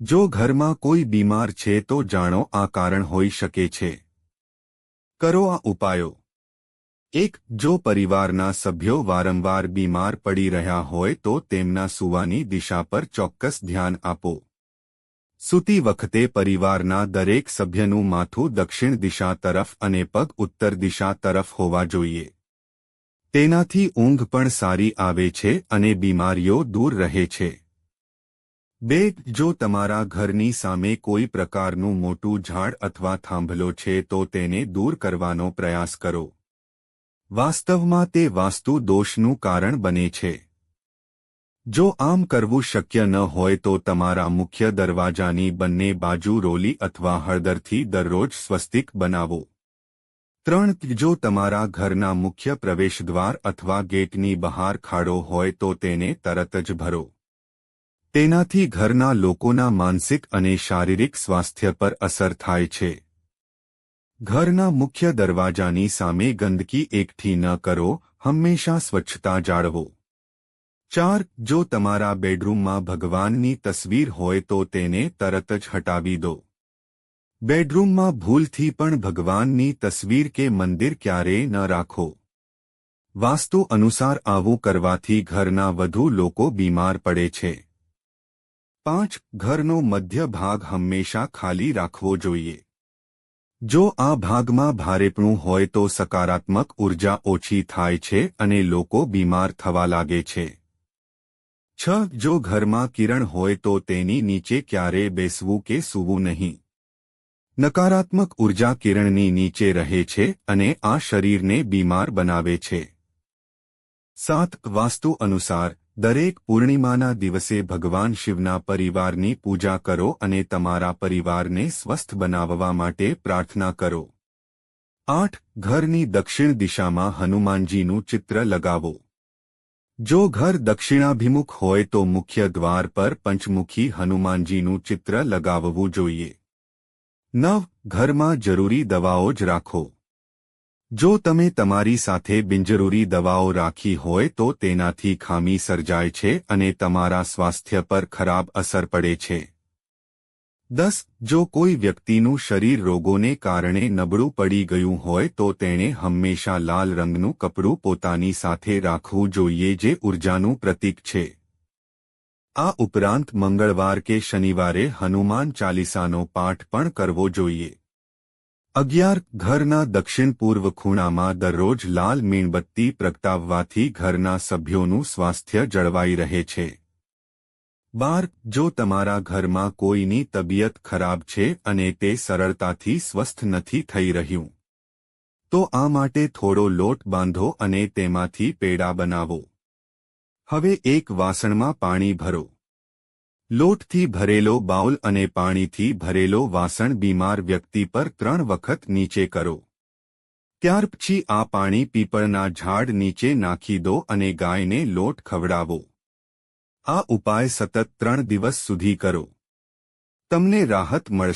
જો ઘરમાં કોઈ બીમાર છે તો જાણો આ કારણ હોઈ શકે છે. કરો આ ઉપાયો. એક, જો પરિવારના સભ્યો વારંવાર બીમાર પડી રહ્યા હોય તો તેમના સુવાની દિશા પર ચોક્કસ ધ્યાન આપો. સૂતી વખતે પરિવારના દરેક સભ્યનું માથું દક્ષિણ દિશા તરફ અને પગ ઉત્તર દિશા તરફ હોવા જોઈએ. તેનાથી ઊંઘ પણ સારી આવે છે અને બીમારીઓ દૂર રહે છે. બે જો તમારા ઘરની સામે કોઈ પ્રકારનું મોટું ઝાડ અથવા થાંભલો છે, તો તેને દૂર કરવાનો પ્રયાસ કરો. વાસ્તવમાં તે વાસ્તુ દોષનું કારણ બને છે. જો આમ કરવું શક્ય ન હોય, તો તમારા મુખ્ય દરવાજાની બંને બાજુ રોલી અથવા હળદરથી દરરોજ સ્વસ્તિક બનાવો. ત્રણ, જો તમારા ઘરના મુખ્ય પ્રવેશદ્વાર અથવા ગેટની બહાર ખાડો હોય, તો તેને તરત જ ભરો. તેનાથી ઘરના લોકોના માનસિક અને શારીરિક સ્વાસ્થ્ય પર અસર થાય છે. ઘરના મુખ્ય દરવાજાની સામે ગંદકી એકઠી ન કરો, હંમેશા સ્વચ્છતા જાળવો. ચાર, જો તમારા બેડરૂમમાં ભગવાનની તસવીર હોય તો તેને તરત જ હટાવી દો. બેડરૂમમાં ભૂલથી પણ ભગવાનની તસવીર કે મંદિર ક્યારેય ન રાખો. વાસ્તુ અનુસાર આવું કરવાથી ઘરના વધુ લોકો બીમાર પડે છે. પાંચ ઘરનો મધ્ય ભાગ હંમેશા ખાલી રાખવો જોઈએ. જો આ ભાગમાં ભારેપણું હોય તો સકારાત્મક ઊર્જા ઓછી થાય છે અને લોકો બીમાર થવા લાગે છે. છ, જો ઘરમાં કિરણ હોય તો તેની નીચે ક્યારે બેસવું કે સૂવું નહીં? નકારાત્મક ઊર્જા કિરણની નીચે રહે છે અને આ શરીરને બીમાર બનાવે છે. સાત, વાસ્તુ અનુસાર દરેક પૂર્ણિમાના દિવસે ભગવાન શિવના પરિવારની પૂજા કરો અને તમારા પરિવારને સ્વસ્થ બનાવવા માટે પ્રાર્થના કરો. આઠ, ઘરની દક્ષિણ દિશામાં હનુમાનજીનું ચિત્ર લગાવો. જો ઘર દક્ષિણાભિમુખ હોય તો મુખ્ય દ્વાર પર પંચમુખી હનુમાનજીનું ચિત્ર લગાવવું જોઈએ. નવ, ઘરમાં જરૂરી દવાઓ જ રાખો. જો તમે તમારી સાથે બિનજરૂરી દવાઓ રાખી હોય તો તેનાથી ખામી સર્જાય છે અને તમારા સ્વાસ્થ્ય પર ખરાબ અસર પડે છે. દસ, જો કોઈ વ્યક્તિનું શરીર રોગોને કારણે નબળું પડી ગયું હોય તો તેણે હંમેશા લાલ રંગનું કપડું પોતાની સાથે રાખવું જોઈએ જે ઉર્જાનું પ્રતીક છે. આ ઉપરાંત મંગળવાર કે શનિવારે હનુમાન ચાલીસાનો પાઠ પણ કરવો જોઈએ. અગિયાર ઘરના દક્ષિણ પૂર્વ ખૂણામાં દરરોજ લાલ મીણબત્તી પ્રગટાવવાથી ઘરના સભ્યોનું સ્વાસ્થ્ય જળવાઈ રહે છે. બાર, જો તમારા ઘરમાં કોઈની તબિયત ખરાબ છે અને તે સરળતાથી સ્વસ્થ નથી થઈ રહ્યું, તો આ માટે થોડો લોટ બાંધો અને તેમાંથી પેડા બનાવો. હવે એક વાસણમાં પાણી ભરો. લોટથી ભરેલો બાઉલ અને પાણીથી ભરેલો વાસણ બીમાર વ્યક્તિ પર ત્રણ વખત નીચે કરો. ત્યાર પછી આ પાણી પીપળના ઝાડ નીચે નાખી દો અને ગાયને લોટ ખવડાવો. આ ઉપાય સતત ત્રણ દિવસ સુધી કરો. તમને રાહત મળશે.